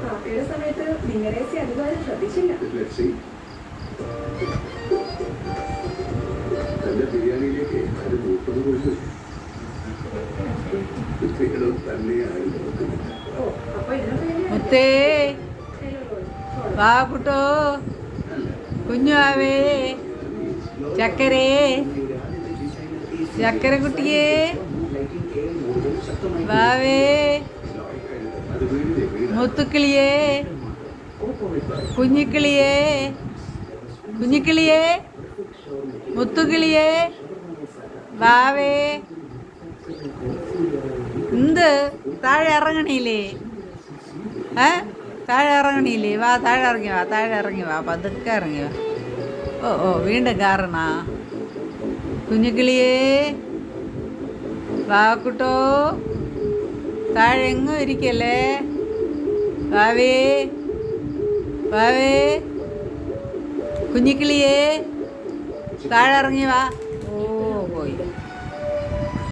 കാപ്പിയുടെ സമയത്ത് നിങ്ങളേസി അതുപോലെ ശ്രദ്ധിച്ചില്ല തന്റെ ബിരിയാണിയിലേക്ക് അത് മൂപ്പത് കൊണ്ട് കുട്ടികളും തന്നെ ആരും നോക്കുന്നില്ല ഓ അപ്പൊ ഇതിനൊക്കെ മുത്തേ വാ കുട്ടോ. കുഞ്ഞു ആവേ ചക്കരേ. ചക്കര കുട്ടിയേ വാവേ. മുത്തുക്കിളിയേ. കുഞ്ഞിക്കിളിയേ. കുഞ്ഞിക്കിളിയേ. മുത്തുക്കിളിയേ. വാവേ. എന്ത്? താഴെ ഇറങ്ങണില്ലേ? ഏ? താഴെ ഇറങ്ങണില്ലേ? വാ താഴെ ഇറങ്ങി വാ താഴെ ഇറങ്ങി വാ പതുക്കെ ഇറങ്ങി വാ. ഓ ഓ വീണ്ടും കാറണാ കുഞ്ഞുകിളിയേ വാ കുട്ടോ. താഴെ എങ്ങും ഇരിക്കല്ലേ? വാവേ. വാവേ. കുഞ്ഞിക്കിളിയേ. താഴെ ഇറങ്ങി വാ.